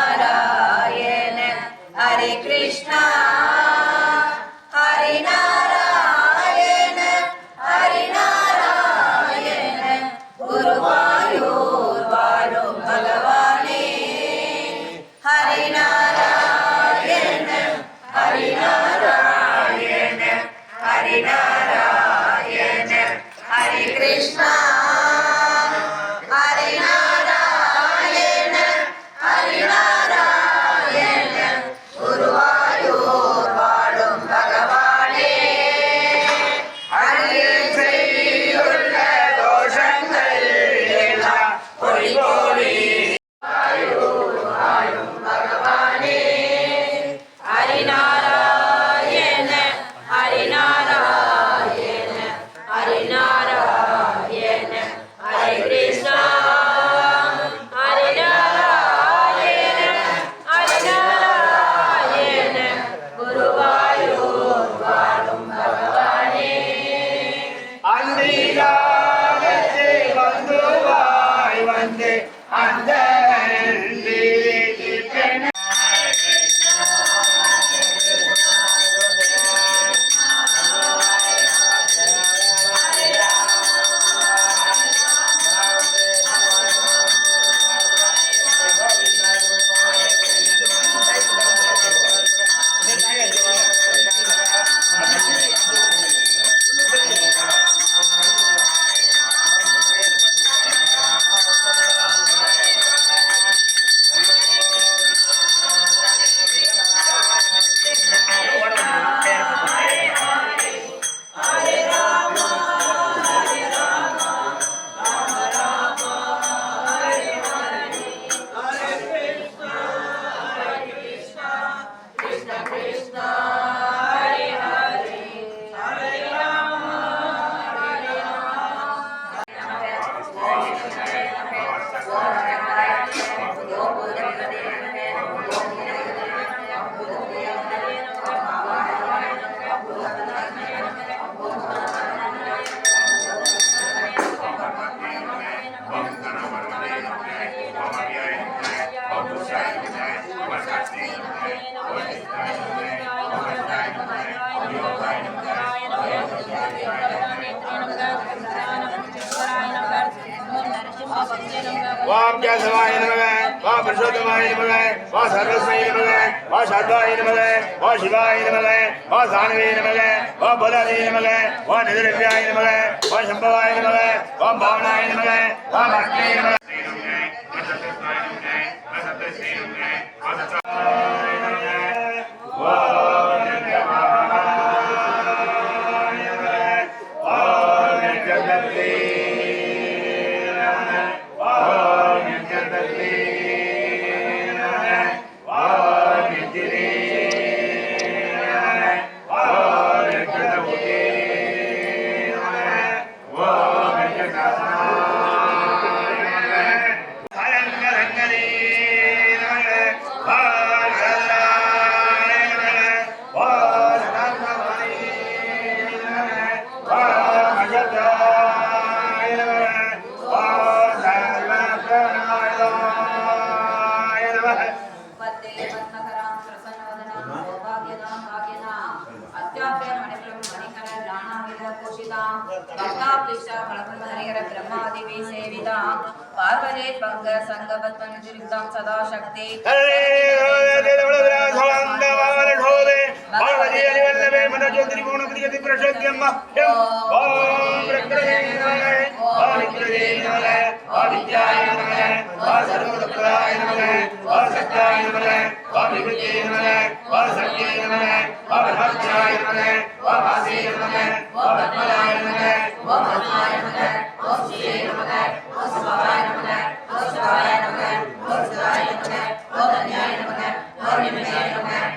ஹரிநாராயண ஹரி கிருஷ்ணா ஹரிநாராயண ஹரிநாராயண குருவாயூர் வாழும் பகவானே ஹரிநாராயண ஹரிநாராயண ஹரிநாராயண ஹரி கிருஷ்ணா வாம் கேசவாய நமக வா புருஷோத்தமாய நமக வா சர்வஸ்மை நமக வா சர்வாய நமக வா சிவாய நமக வா சாணவே நமக வா பலாவே நமக வா நிதிரவியாய நமக வா சம்பவாய நமக வா பாவனாய நமக வா நமக. पद्मकरां प्रसन्नवदनां सौभाग्यदां भाग्यदां अत्याप्यमणिकुलं मणिकरराणां विदकोषितां भक्ताप्लिष्टा फलप्रधानिकर ब्रह्मादिभिः सेवितां पार्वजे पंग संगवत निधिरिक्तम सदा शक्ति हरे पार्वती अलिवल्लभे मनजो त्रिकोण क्रियति प्रशोद्यम ओम प्रकृते नमः ओम विकृते नमः ओम विद्याय नमः ओम सर्वदुःखदाय नमः ओम सत्याय नमः ओम विकृते नमः ओम सत्ये नमः ओम भक्ताय नमः ओम आसे नमः ओम पद्मनाय नमः ओम भद्राय नमः நமக ஓம் நிமிஷாய நமக ஓம்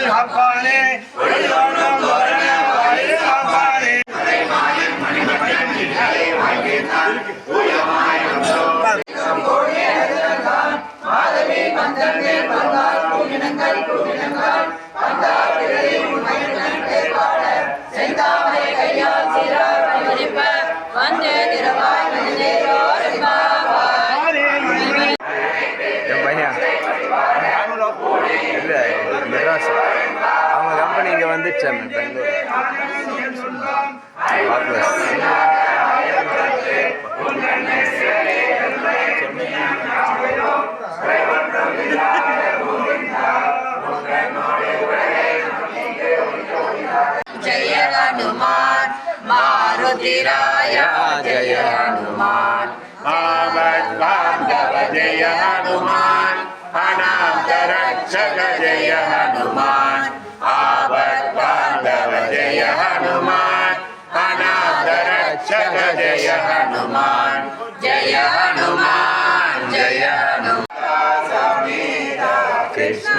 மாதவி காப்பானே ஒளிதோறும் தோரண கோயில் காப்பானே வந்தே கம்பெனி இங்கே வந்துடுச்சாமே பெங்களூர் ஆர்பிஎஸ் जय हनुमान अनादरक्षक जय हनुमान जय हनुमान जय हनुमान कृष्ण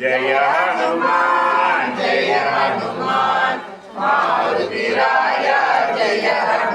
जय हनुमान जय हनुमान मारुतिराय जय हनुमान